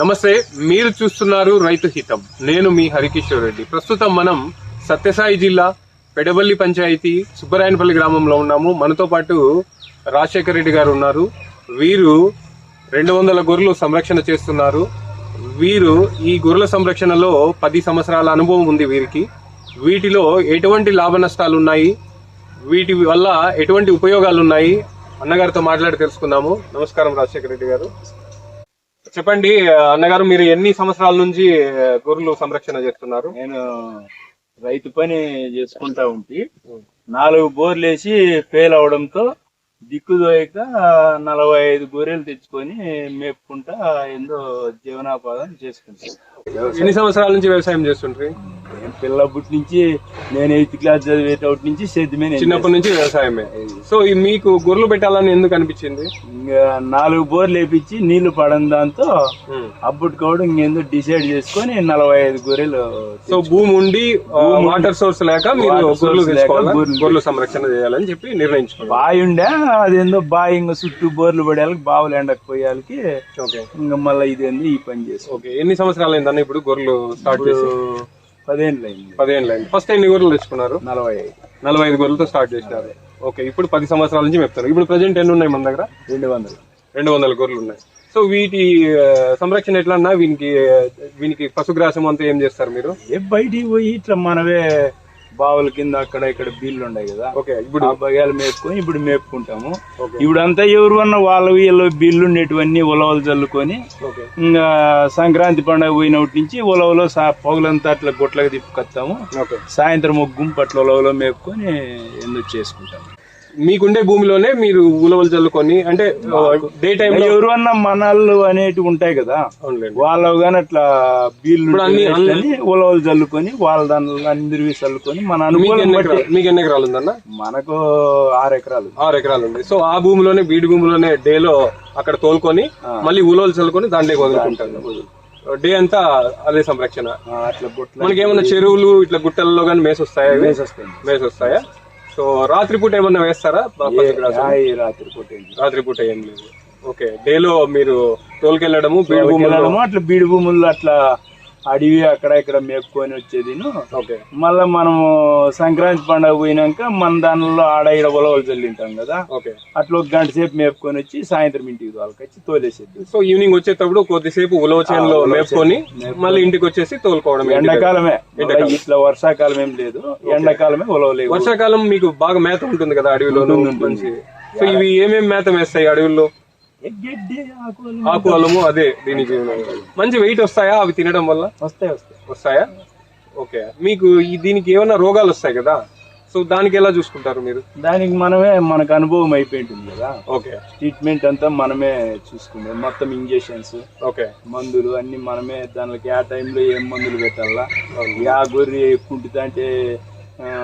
నమస్తే మీరు చూస్తున్నారు రైతు హితం. నేను మీ హరికిషోర్ రెడ్డి. ప్రస్తుతం మనం సత్యసాయి జిల్లా పెడబల్లి పంచాయతీ సుబ్బరాయనపల్లి గ్రామంలో ఉన్నాము. మనతో పాటు రాజశేఖర్ రెడ్డి గారు ఉన్నారు. వీరు రెండు వందల గొర్రెలు సంరక్షణ చేస్తున్నారు. వీరు ఈ గొర్రెల సంరక్షణలో పది సంవత్సరాల అనుభవం ఉంది వీరికి. వీటిలో ఎటువంటి లాభ నష్టాలు ఉన్నాయి? వీటి వల్ల ఎటువంటి ఉపయోగాలు ఉన్నాయి? అన్నగారితో మాట్లాడి తెలుసుకుందాము. నమస్కారం రాజశేఖర రెడ్డి గారు. చెప్పండి అన్నగారు మీరు ఎన్ని సంవత్సరాల నుంచి గొర్రెలు సంరక్షణ చేస్తున్నారు? నేను రైతు పని చేసుకుంటా ఉంటి. నాలుగు బోర్లు వేసి ఫెయిల్ అవడంతో దిక్కుదోయక నలభై ఐదు గొర్రెలు తెచ్చుకొని మేపుకుంటా ఏందో జీవనాపాదం చేసుకుంటాను ఎన్ని సంవత్సరాల నుంచి వ్యవసాయం చేస్తుంటారు పిల్లప్పటి నుంచి నేను ఎయిత్ క్లాస్ చదివేటప్పటి నుంచి సేద్యమే నేను చిన్నప్పటి నుంచి వ్యవసాయమే సో ఈ మీకు గొర్రెలు పెట్టాలని ఎందుకు అనిపించింది? నాలుగు బోర్లు వేపించి నీళ్ళు పడని దాంతో ఉమ్. అప్పటికప్పుడు ఇంకేందో డిసైడ్ చేసుకొని నలభై ఐదు గొర్రెలు సో భూమి ఉండి వాటర్ సోర్స్ లేక మీరు గొర్రెలు సంరక్షణ చేయాలని చెప్పి నిర్ణయించుకున్నారు బావి ఉండే అదేందో బావి ఇంకా చుట్టూ బోర్లు పడేయాలకి బావులు ఎండకపోయాలకి ఇంకా మళ్ళీ ఇదేందో ఈ పని చేసుకో ఓకే. ఎన్ని సంవత్సరాలు అయిందన్న ఇప్పుడు గొర్రెలు స్టార్ట్ చేసి? పదేళ్ళు అయింది పదిహేను అయింది ఫస్ట్ ఎన్ని గొర్రెలు తెచ్చుకున్నారు? నలభై. ఐదు నలభై ఐదు గొర్రెలతో స్టార్ట్ చేసినారు ఓకే ఇప్పుడు పది సంవత్సరాల నుంచి చెప్తారు ఇప్పుడు ప్రజెంట్ ఎన్ని ఉన్నాయి మన దగ్గర? రెండు వందలు. రెండు వందల గొర్రెలు ఉన్నాయి. సో వీటి సంరక్షణ ఎట్లా అన్నా వీనికి వీనికి పశుగ్రాసం అంతా ఏం చేస్తారు మీరు? బయటికి పోయి ఇట్లా మనవే బావుల కింద అక్కడ ఇక్కడ బీళ్ళు ఉన్నాయి కదా. ఓకే ఇప్పుడు? ఆ బగాలు మేపుకొని ఇప్పుడు మేపుకుంటాము. ఇప్పుడు అంతా ఎవరు అన్న వాళ్ళ వీళ్ళు బీళ్ళు ఉండేటివన్నీ ఉలవలు చల్లుకొని ఇంకా సంక్రాంతి పండుగ పోయినప్పటి నుంచి ఉలవలో పొగలంతా అట్లా గుట్లకి తిప్పుకొస్తాము సాయంత్రం ఒక గుంపు అట్లా ఉలవలో మేపుకొని ఎందుకు చేసుకుంటాము మీకుండే భూమిలోనే మీరు ఉలవలు చల్లుకొని అంటే డే టైం లో ఎవరు అన్న మనాళ్ళు అనేటివి ఉంటాయి కదా వాళ్ళు కానీ అట్లా బీళ్ళు ఉలవలు చల్లుకొని వాళ్ళ దానిలో అందరివి చల్లుకొని మన మీకు అనుకూలం ఎన్ని బట్టి ఎకరాలు మీకు ఎన్ని ఎకరాలు ఉందన్న? మనకు ఆరు ఎకరాలు ఆరు ఎకరాలు ఉంది. సో ఆ భూమిలోనే బీడి భూమిలోనే డేలో అక్కడ తోలుకొని మళ్ళీ ఉలవలు చల్లుకొని దాంట్లో వదులుకుంటారు. డే అంతా అదే సంరక్షణ. మనకి ఏమన్నా చెరువులు ఇట్లా గుట్టల్లో కానీ మేసి వస్తాయా సో రాత్రిపూట ఏమన్నా వేస్తారా? ప- పశుగ్రాసం రాత్రి పూట రాత్రిపూట ఏం లేదు. ఓకే. డేలో మీరు తోలుకెళ్ళడము బీడి వెళ్ళడము అట్లా బీడు భూముల్లో అట్లా అడవి అక్కడ ఇక్కడ మేపుకొని వచ్చేది ఓకే. మళ్ళా మనము సంక్రాంతి పండుగ పోయినాక మన దానిలో ఆడ ఈడ ఉలవలు చల్లింటాం కదా. ఓకే. అట్లా ఒక గంట సేపు మేపుకొని వచ్చి సాయంత్రం ఇంటికి తోలకొచ్చి తోలేసేది. సో ఈవినింగ్ వచ్చేటప్పుడు కొద్దిసేపు ఉలవ చేనులో మేపుకొని మళ్ళీ ఇంటికి వచ్చేసి తోలుకోవడం. ఎండాకాలమే. ఇట్లా వర్షాకాలం ఏం లేదు. ఎండాకాలమే ఉలవలేవు వర్షాకాలం మీకు బాగా మేత ఉంటుంది కదా అడవిలో మంచి సో ఇవి ఏమేమి మేత వేస్తాయి అడవుల్లో? ఆకు అలము అదే దీని జీవనం మంచి వెయిట్ వస్తాయా? అవి తినడం వల్ల? వస్తాయి వస్తాయి. వస్తాయా? ఓకే. మీకు ఈ దీనికి ఏమైనా రోగాలు వస్తాయి కదా? సో దానికి ఎలా చూసుకుంటారు మీరు? దానికి మనమే మనకు అనుభవం అయిపోయింటుంది కదా? ఓకే. ట్రీట్మెంట్ అంతా మనమే చూసుకునేది మొత్తం ఇంజెక్షన్స్ ఓకే. మందులు అన్ని మనమే దానికి ఆ టైంలో ఏం మందులు పెట్టాలా? ఆ గొర్రె కుంటుతా అంటే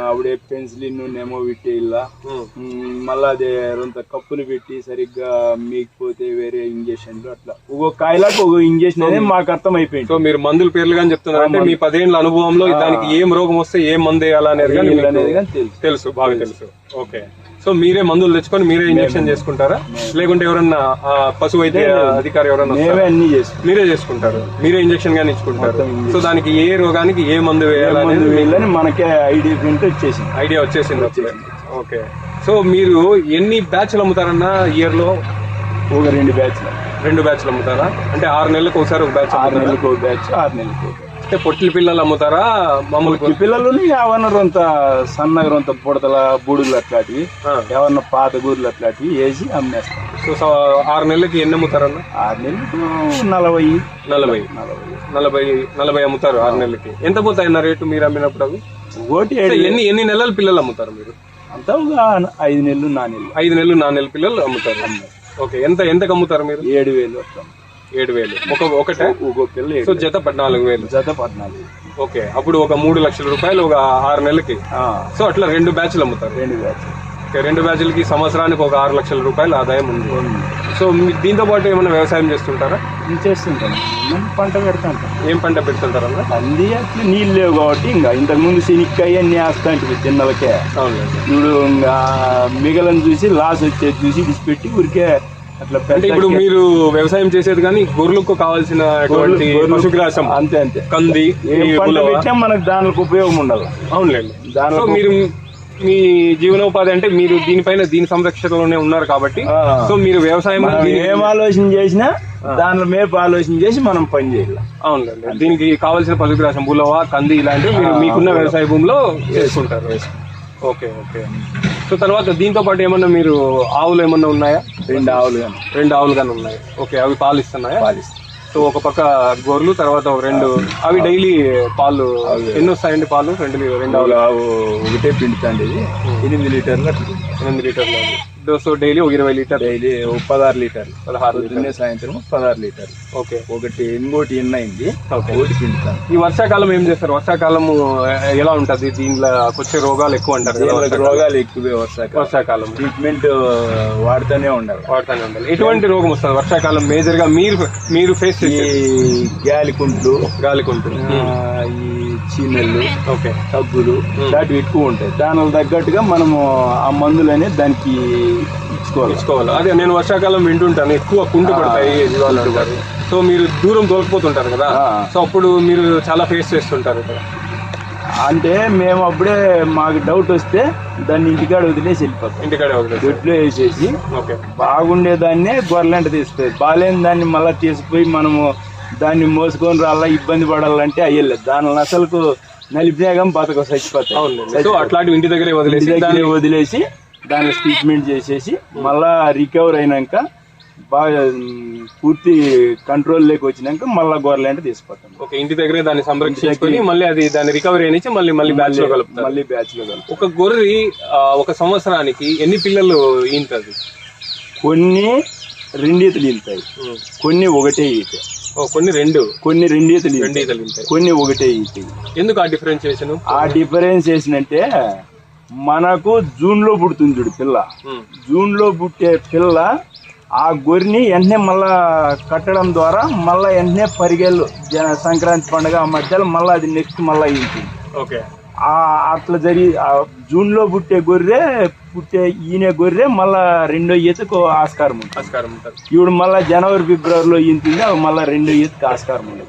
అప్పుడే పెన్సిలిన్ నేమో పెట్టేయాల ఉమ్. మళ్ళా అదే రొంత కప్పులు పెట్టి సరిగ్గా మీకపోతే వేరే ఇంజక్షన్లు అట్లా. ఒక్కొక్క కాయలకు ఒక ఇంజక్షన్ అనేది మాకు అర్థం అయిపోయింది సో మీరు మందులు పేర్లు కానీ చెప్తున్నారు అంటే మీ పదేళ్ళ అనుభవంలో దానికి ఏం రోగం వస్తే ఏం మందు వేయాలా అనేది కానీ మీకు అనేది కానీ తెలుసు. తెలుసు బాగా తెలుసు. ఓకే. సో మీరే మందులు తెచ్చుకొని మీరే ఇంజెక్షన్ చేసుకుంటారా? లేకుంటే ఎవరన్నా పశు వైద్య అధికారి ఎవరన్నా మేమే? అన్ని చేస్తాం. మీరే చేసుకుంటారు. మీరే ఇంజెక్షన్ గానీ ఇచ్చుకుంటారు. సో దానికి ఏ రోగానికి ఏ మందు వీళ్ళని మనకే ఐడి ప్రింట్ వచ్చేసింది ఐడియా వచ్చేసింది ఓకే. సో మీరు ఎన్ని బ్యాచ్లు అమ్ముతారన్నా ఇయర్లో? ఒక రెండు బ్యాచ్లు. రెండు బ్యాచ్లు అమ్ముతారా? అంటే ఆరు నెలలకు ఒకసారి ఒక బ్యాచ్ ఆరు నెలలకు ఒక బ్యాచ్ ఆరు నెలలకు అంటే పొట్టిల పిల్లలు అమ్ముతారా? మామూలు పిల్లలు ఏమన్నా రొంత సన్నగా రొంత బుడతల బూడులు అట్లాంటివి. ఏమన్నా పాత గూర్లు అట్లాంటివి వేసి అమ్మేస్తాం సో ఆరు నెలలకి ఎన్ని అమ్ముతారన్న? ఆరు నెలలకు నలభై. నలభై. నలభై. నలభై నలభై అమ్ముతారు ఆరు నెలలకి. ఎంత పోతాయన్న రేటు మీరు అమ్మినప్పుడు అవి? ఒకటి ఎన్ని ఎన్ని నెలల పిల్లలు అమ్ముతారు మీరు? అంతా ఐదు నెలలు నా నెలలు. ఐదు నెలలు నాలుగు నెలల పిల్లలు అమ్ముతారు. ఓకే ఎంత ఎంతకు అమ్ముతారు మీరు? ఏడు వేలు వస్తాం. ఏడు వేలు. ఒక ఒకటే? పిల్ల సో జత పద్నాలుగు వేలు. జత పద్నాలుగు. ఓకే అప్పుడు ఒక మూడు లక్షల రూపాయలు ఒక ఆరు నెలలకి. సో అట్లా రెండు బ్యాచ్లు అమ్ముతారు. రెండు బ్యాచ్ ఓకే, రెండు బ్యాచ్లకి సంవత్సరానికి ఒక ఆరు లక్షల రూపాయలు ఆదాయం ఉంది. సో దీంతో పాటు ఏమైనా వ్యవసాయం చేస్తుంటారా? చేస్తుంటాం. పంట పెడతాంటాం ఏం పంట పెడుతుంటారన్నా అంది అట్లా నీళ్ళు లేవు కాబట్టి ఇంకా ఇంతకు ముందు శనిక్కాయ అన్ని వేస్తాంటివి తిన్నలకే అవునండి ఇప్పుడు ఇంకా మిగలను చూసి లాస్ వచ్చేది చూసి విడిచిపెట్టి ఊరికే అంటే ఇప్పుడు మీరు వ్యవసాయం చేసేది కానీ గొర్రెలకు కావాల్సిన పశుగ్రాసం అంతే అంతే. కంది మనకు దానికి ఉపయోగం ఉండదు. అవునులేండి. దానిలో మీరు మీ జీవనోపాధి అంటే మీరు దీనిపైన దీని సంరక్షణలోనే ఉన్నారు కాబట్టి. సో మీరు వ్యవసాయం ఏం ఆలోచన చేసినా దానిలో మేపు ఆలోచన చేసి మనం పని చేయాలి. అవునులేండి. దీనికి కావాల్సిన పశుగ్రాసం బులవ కంది ఇలాంటివి మీరు మీకున్న వ్యవసాయ భూమిలో చేసుకుంటారు ఓకే ఓకే. సో తర్వాత దీంతో పాటు ఏమన్నా మీరు ఆవులు ఏమన్నా ఉన్నాయా? రెండు ఆవులు కానీ రెండు ఆవులు కానీ ఉన్నాయి. ఓకే అవి పాలు ఇస్తున్నాయా పాలిస్తాం. సో ఒక పక్క గొర్రెలు తర్వాత ఒక రెండు అవి డైలీ పాలు ఎన్ని వస్తాయండి పాలు? రెండు రెండు ఆవులు. ఆవు ఒకటే పిండుతాండి ఇది. ఎనిమిది లీటర్లు ఎనిమిది లీటర్లు. సో డైలీ ఒక ఇరవై లీటర్? డైలీ పదహారు లీటర్లు పదహారు పొద్దున్నే సాయంత్రం? పదహారు లీటర్లు ఓకే. ఒకటి ఇంకోటి ఎన్న అయింది. ఒకటి పిండుతాను. ఈ వర్షాకాలం ఏం చేస్తారు? వర్షాకాలము ఎ- ఎలా ఉంటది? దీనిలో వచ్చే రోగాలు ఎక్కువ అంటారు రోగాలు ఎక్కువే వస్తాక వర్షాకాలం. ట్రీట్మెంట్ వాడుతూనే ఉండాలి. వాడుతూనే ఉండాలి. ఎటువంటి రోగం వస్తుంది? వర్షాకాలం మేజర్గా మీరు మీరు ఫేస్ ఈ గాలి కుంట్లు ఈ చీమెళ్ళు ఓకే తగ్గులు ఇలాంటివి ఎక్కువ ఉంటాయి. దానికి తగ్గట్టుగా మనము ఆ మందులు అనేది దానికి ఇచ్చుకోవాలి. అదే నేను వర్షాకాలం వింటుంటాను ఎక్కువ కుంటు పడతాయి సో మీరు దూరం తోలుకుపోతుంటారు కదా. సో అప్పుడు మీరు చాలా ఫేస్ చేస్తుంటారు ఇక్కడ. అంటే మేము అప్పుడే మాకు డౌట్ వస్తే దాన్ని ఇంటికాడ వదిలేసి వెళ్ళిపోతాం. ఇంటికాడే వదిలేదు దొడ్లో వేసేసి ఓకే. బాగుండే దాన్నే గొర్రెలంట తీస్తుంది బాగాలేని దాన్ని మళ్ళీ తీసుకుపోయి మనము దాన్ని మోసుకొని రాళ్ళ ఇబ్బంది పడాలంటే అయ్యలేదు దానిని అసలుకు నలిపినాగం బతక చచ్చిపోతాయి అట్లాంటివి ఇంటి దగ్గరే వదిలేసి దాన్ని వదిలేసి దాన్ని ట్రీట్మెంట్ చేసేసి మళ్ళా రికవర్ అయినాక బాగా పూర్తి కంట్రోల్ లేక వచ్చినాక మళ్ళా గొర్రెలంటే తీసుకుపోతాం ఓకే ఇంటి దగ్గరే దాన్ని సంరక్షించుకొని మళ్ళీ అది దాన్ని రికవరీ అనిచ్చి మళ్ళీ మళ్ళీ బ్యాచ్లో కలుపుతారు. మళ్ళీ బ్యాచ్లో కలుపుతాం. ఒక గొర్రె ఒక సంవత్సరానికి ఎన్ని పిల్లలు ఈంతది? కొన్ని రెండీతలు ఈతాయి. కొన్ని ఒకటే ఈతాయి కొన్ని రెండు. కొన్ని. రెండు ఈతలు ఈంతాయి కొన్ని ఒకటే ఎందుకు ఆ డిఫరెన్షియేషన్? ఆ డిఫరెన్స్ వేసినంటే మనకు జూన్లో పుడుతుంది చూడు పిల్ల. జూన్లో పుట్టే పిల్ల ఆ గొర్రెని వెంటనే మళ్ళా కట్టడం ద్వారా మళ్ళా వెంటనే పరిగెళ్ళు. జన సంక్రాంతి పండుగ మధ్యలో మళ్ళీ అది నెక్స్ట్ మళ్ళీ ఇంటుంది ఓకే. అట్లా జరిగి ఆ జూన్లో పుట్టే గొర్రె పుట్టే ఈయన గొర్రె మళ్ళా రెండో ఈతకు ఆస్కారం ఉంటుంది. ఆస్కారం ఉంటుంది. ఇప్పుడు మళ్ళా జనవరి ఫిబ్రవరిలో ఈంతుంది అవి మళ్ళా రెండో ఈతకు ఆస్కారం ఉంటుంది.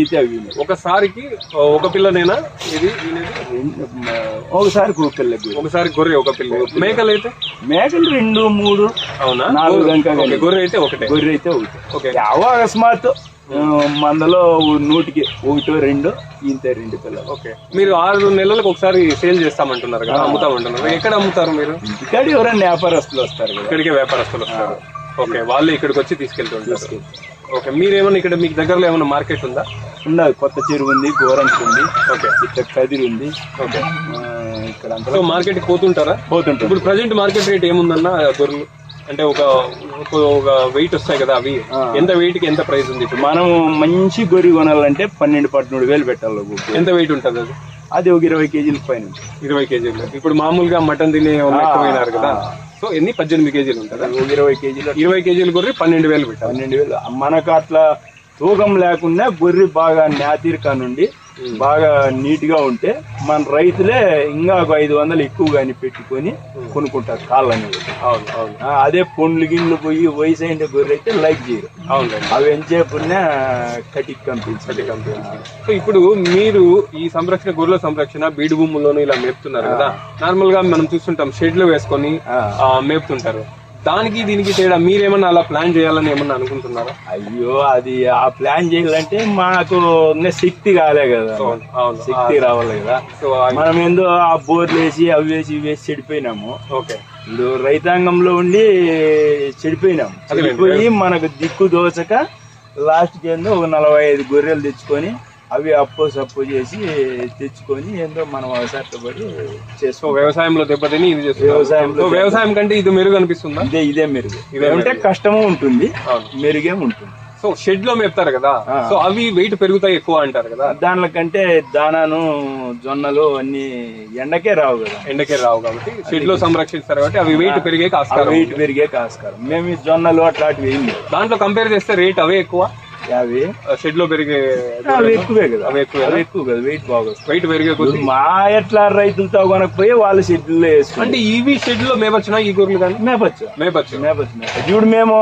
ఈత అవి. ఒకసారికి ఒక పిల్లనేనా? ఇది ఈయనది? రెండు- ఒకసారి గొర్రె. ఒకసారి గొర్రె ఒక పిల్ల. మేకలు అయితే మేకలు రెండు మూడు అవునా? నాలుగు ఓకే, గొర్రె అయితే ఒకటే. గొర్రె అయితే ఒకటి. ఓకే. యావో అకస్మాత్ మందలో నూటికి ఒకటో రెండో ఇంత రెండు పిల్లలు. ఓకే. మీరు ఆరు నెలలకు ఒకసారి సేల్ చేస్తామంటున్నారు కదా అమ్ముతామంటున్నారు. ఎక్కడ అమ్ముతారు మీరు? ఇక్కడ ఎవరైనా వ్యాపారస్తులు వస్తారు ఇక్కడికే వ్యాపారస్తులు వస్తారు. ఓకే వాళ్ళు ఇక్కడికి వచ్చి తీసుకెళ్తుంటారు ఓకే మీరేమన్నా ఇక్కడ మీకు దగ్గరలో ఏమైనా మార్కెట్ ఉందా? ఉన్నది కొత్త చెరువు ఉంది గోరంట్ ఉంది. ఓకే. ఇక్కడ కదిరి ఉంది. ఓకే. ఇక్కడ అంతా సో మార్కెట్ పోతుంటారా? పోతుంటాం ఇప్పుడు ప్రజెంట్ మార్కెట్ రేట్ ఏముందన్న గొర్రెలు? అంటే ఒక ఒక- వెయిట్ వస్తాయి కదా అవి. ఎంత వెయిట్కి ఎంత ప్రైస్ ఉంది ఇప్పుడు? మనం మంచి గొర్రె కొనాలంటే పన్నెండు పదమూడు వేలు పెట్టాలి. ఎంత వెయిట్ ఉంటుంది అది? అది ఒక ఇరవై కేజీల పైన. ఇరవై కేజీలు. ఇప్పుడు మామూలుగా మటన్ తినే ఎక్కువైనారు కదా. సో ఎన్ని? పద్దెనిమిది కేజీలు ఉంటుందా? ఒక ఇరవై కేజీల ఇరవై కేజీలు గొర్రె పన్నెండు వేలు పెట్టాలి. పన్నెండు వేలు. మనకు అట్లా తూకం లేకుండా గొర్రె బాగా నాతిరికా నుండి బాగా నీట్గా ఉంటే మన రైతులే ఇంకా ఒక ఐదు వందలు ఎక్కువగాని పెట్టుకొని కొనుక్కుంటారు కాళ్ళు అనేది అవును. అవును అదే పండ్లు గిన్నెలు పోయి వయసు అయిన గొర్రె అయితే లైక్ చేయరు. అవునండి అవి ఎంతసేపున్నా కటిక్ కంపించి సో ఇప్పుడు మీరు ఈ సంరక్షణ గొర్రెల సంరక్షణ బీడు భూముల్లోనూ ఇలా మేపుతున్నారు కదా. నార్మల్గా మనం చూస్తుంటాం షెడ్లు వేసుకొని మేపుతుంటారు. దానికి దీనికి తేడా మీరేమన్నా అలా ప్లాన్ చేయాలని ఏమన్నా అనుకుంటున్నారా? అయ్యో అది ఆ ప్లాన్ చేయాలంటే మాకు శక్తి కాలే కదా. అవును శక్తి రావాలి కదా. మనం ఏందో ఆ బోర్లు వేసి అవి వేసి ఇవి వేసి చెడిపోయినాము. ఓకే. ఇప్పుడు రైతాంగంలో ఉండి చెడిపోయినాం చెడిపోయి మనకు దిక్కు దోచక లాస్ట్కి ఏందో ఒక నలభై ఐదు గొర్రెలు తెచ్చుకొని అవి అప్పు సప్పు చేసి తెచ్చుకొని ఏందో మనం అవసరపడి చేసుకో వ్యవసాయంలో దెబ్బతిని ఇది వ్యవసాయంలో వ్యవసాయం కంటే ఇది మెరుగు అనిపిస్తుందా? ఇదే ఇదే మెరుగు. అంటే కష్టము ఉంటుంది మెరుగే ఉంటుంది. సో షెడ్లో మేపుతారు కదా. సో అవి వెయిట్ పెరుగుతాయి ఎక్కువ అంటారు కదా. దానిలో కంటే దానాను జొన్నలు అన్ని ఎండకే రావు కదా. ఎండకే రావు కాబట్టి షెడ్లో సంరక్షిస్తారు కాబట్టి అవి వెయిట్ పెరిగే ఆ ఆస్కారం వెయిట్ పెరిగే కాస్కారం మేము జొన్నలు అట్లాంటివి దాంట్లో కంపేర్ చేస్తే రేట్ అవే ఎక్కువ? యాభై షెడ్లో పెరిగే అవి ఎక్కువే కదా. అవి ఎక్కువే అవి ఎక్కువ కదా వెయిట్ బాగా వెయిట్ పెరిగే కొద్ది మా ఎట్లా రైతులతో కొనకపోయి వాళ్ళ షెడ్యూల్లో వేసుకుంటే అంటే ఇవి షెడ్లో మేపచ్చునా ఈ గొర్రెలు కానీ? మేపచ్చు. మేపచ్చు. మేపచ్చు మేపచ్చు. ఇప్పుడు మేము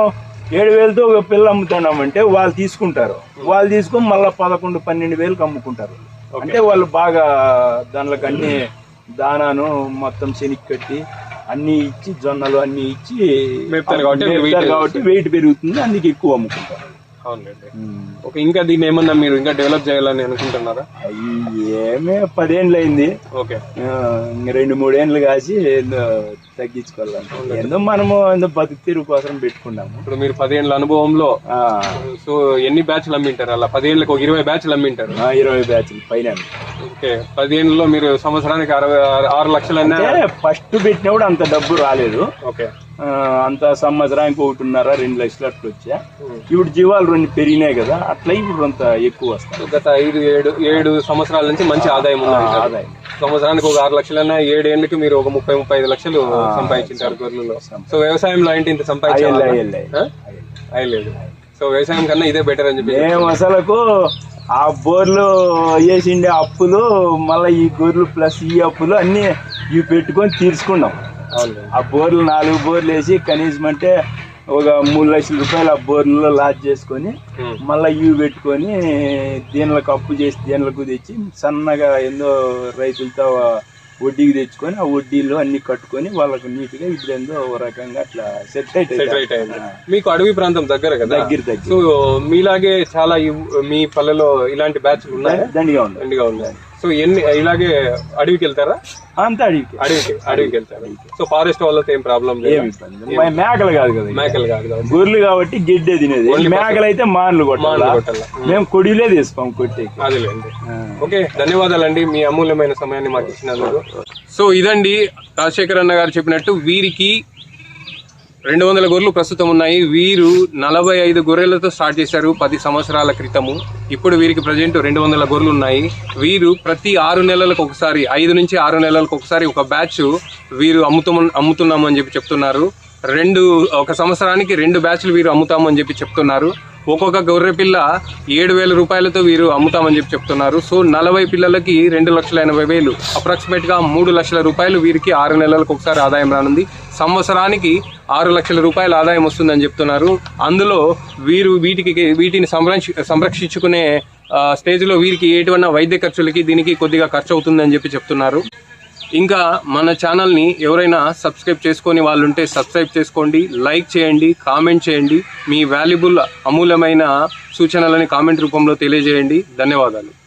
ఏడు వేలతో ఒక పిల్ల అమ్ముతున్నామంటే వాళ్ళు తీసుకుంటారు. వాళ్ళు తీసుకొని మళ్ళీ పదకొండు పన్నెండు వేలకు అమ్ముకుంటారు. అంటే వాళ్ళు బాగా దానిలోకి అన్ని దానాను మొత్తం శనికి కట్టి అన్ని ఇచ్చి జొన్నలు అన్ని ఇచ్చి కాబట్టి వెయిట్ పెరుగుతుంది. అందుకే ఎక్కువ అమ్ముకుంటారు. అవునండి ఓకే ఇంకా దీన్ని ఏమన్నా మీరు ఇంకా డెవలప్ చేయాలని అనుకుంటున్నారా? ఏమే పదేండ్లు అయింది. ఓకే. రెండు మూడేండ్లు కాసి ఏందో తగ్గించుకోవాలంటే ఏందో మనము ఏందో బతుకు తీరు కోసం పెట్టుకున్నాము. ఇప్పుడు మీరు పదేళ్ళ అనుభవంలో సో ఎన్ని బ్యాచ్లు అమ్మింటారు? అలా పదేళ్ళకి ఒక ఇరవై బ్యాచ్లు అమ్మింటారు. ఆ, ఇరవై బ్యాచ్లు పైన. ఓకే. పదిహేనులో మీరు సంవత్సరానికి అరవై ఆరు- ఆరు లక్షలన్నా అంటే ఫస్ట్ పెట్టినప్పుడు అంత డబ్బు రాలేదు. ఓకే. ఆ, అంత సంవత్సరానికి ఒకటిన్నర రెండు లక్షలు అట్లా వచ్చా. ఇప్పుడు జీవాలు రెండు పెరిగినాయి కదా అట్లా ఇప్పుడు అంత ఎక్కువ వస్తాయి. గత ఐదు ఏడు ఏడు సంవత్సరాల నుంచి మంచి ఆదాయం ఉంది అంటారు. ఆదాయం. సంవత్సరానికి ఒక ఆరు లక్షలన్నా ఏడేళ్ళకి మీరు ఒక ముప్పై ముప్పై ఐదు లక్షలు సంపాదించారు గొర్రెలలో. సో వ్యవసాయంలో ఏంటి ఇంత అయ్యలే సంపాదించాలి అయ్యలే అయ్యలేదు. సో వ్యవసాయం కన్నా ఇదే బెటర్ అని చెప్పి మేము అసలుకు ఆ బోర్లు వేసిండే అప్పులు మళ్ళీ ఈ గొర్రెలు ప్లస్ ఈ అప్పులు అన్ని ఇవి పెట్టుకొని తీర్చుకున్నాం ఆ బోర్లు నాలుగు బోర్లు వేసి కనీసం అంటే ఒక మూడు లక్షల రూపాయలు ఆ బోర్లలో లాజ్ చేసుకొని. మళ్ళీ ఇవి పెట్టుకొని దీనిలకు అప్పు చేసి దీనిలకు తెచ్చి సన్నగా ఎన్నో రైతులతో వడ్డీకి తెచ్చుకొని ఆ వడ్డీలు అన్ని కట్టుకొని వాళ్ళకు నీట్గా ఇప్పుడు ఏందో ఓ రకంగా అట్లా సెట్ సెట్ రైట్ అయితే అయింది. మీకు అడవి ప్రాంతం దగ్గర కదా? దగ్గర దగ్గర. సో మీలాగే చాలా మీ పల్లెలో ఇలాంటి బ్యాచ్లు ఉన్నాయా? దండిగా ఉండదు దండిగా ఉన్నాయి సో ఎన్ని ఇలాగే అడవికి వెళ్తారా? అంత అడిగితే అడవికి అడవికి వెళ్తారు? సో ఫారెస్ట్ వాళ్ళతో ఏం ప్రాబ్లం లేదు? మేకలు కాదు కదా. మేకలు కాదు గొర్రెలు కాబట్టి గిడ్డే తినేది. మేకలు అయితే మాన్లు కొట్టాలి. మేము కొడిలే తీసుకోం కొట్టేకి. అదేలేండి. ఓకే ధన్యవాదాలండి మీ అమూల్యమైన సమయాన్ని మాకు ఇచ్చినందుకు. సో ఇదండి రాజశేఖర్ అన్న గారు చెప్పినట్టు వీరికి రెండు వందల గొర్రెలు ప్రస్తుతం ఉన్నాయి. వీరు నలభై ఐదు గొర్రెలతో స్టార్ట్ చేశారు పది సంవత్సరాల క్రితము. ఇప్పుడు వీరికి ప్రజెంట్ రెండు వందల గొర్రెలు ఉన్నాయి. వీరు ప్రతి ఆరు నెలలకు ఒకసారి ఐదు నుంచి ఆరు నెలలకు ఒకసారి ఒక బ్యాచ్ వీరు అమ్ముతు అమ్ముతున్నామని చెప్పి చెప్తున్నారు. రెండు ఒక సంవత్సరానికి రెండు బ్యాచ్లు వీరు అమ్ముతామని చెప్పి చెప్తున్నారు. ఒక్కొక్క గొర్రె పిల్ల ఏడు వేల రూపాయలతో వీరు అమ్ముతామని చెప్పి చెప్తున్నారు. సో నలభై పిల్లలకి రెండు లక్షల ఎనభై వేలు అప్రాక్సిమేట్గా మూడు లక్షల రూపాయలు వీరికి ఆరు నెలలకు ఒకసారి ఆదాయం రానుంది. సంవత్సరానికి ఆరు లక్షల రూపాయల ఆదాయం వస్తుందని చెప్తున్నారు. అందులో వీరు వీటికి వీటిని సంరక్ష సంరక్షించుకునే స్టేజ్లో వీరికి ఎటువంటి వైద్య ఖర్చులకి దీనికి కొద్దిగా ఖర్చు అవుతుందని చెప్పి చెప్తున్నారు. ఇంకా మన ఛానల్ని ఎవరైనా సబ్స్క్రైబ్ చేసుకొని వాళ్ళు ఉంటే సబ్స్క్రైబ్ చేసుకోండి లైక్ చేయండి కామెంట్ చేయండి. మీ వాల్యుబుల్ అమూల్యమైన సూచనలని కామెంట్ రూపంలో తెలియజేయండి. ధన్యవాదాలు.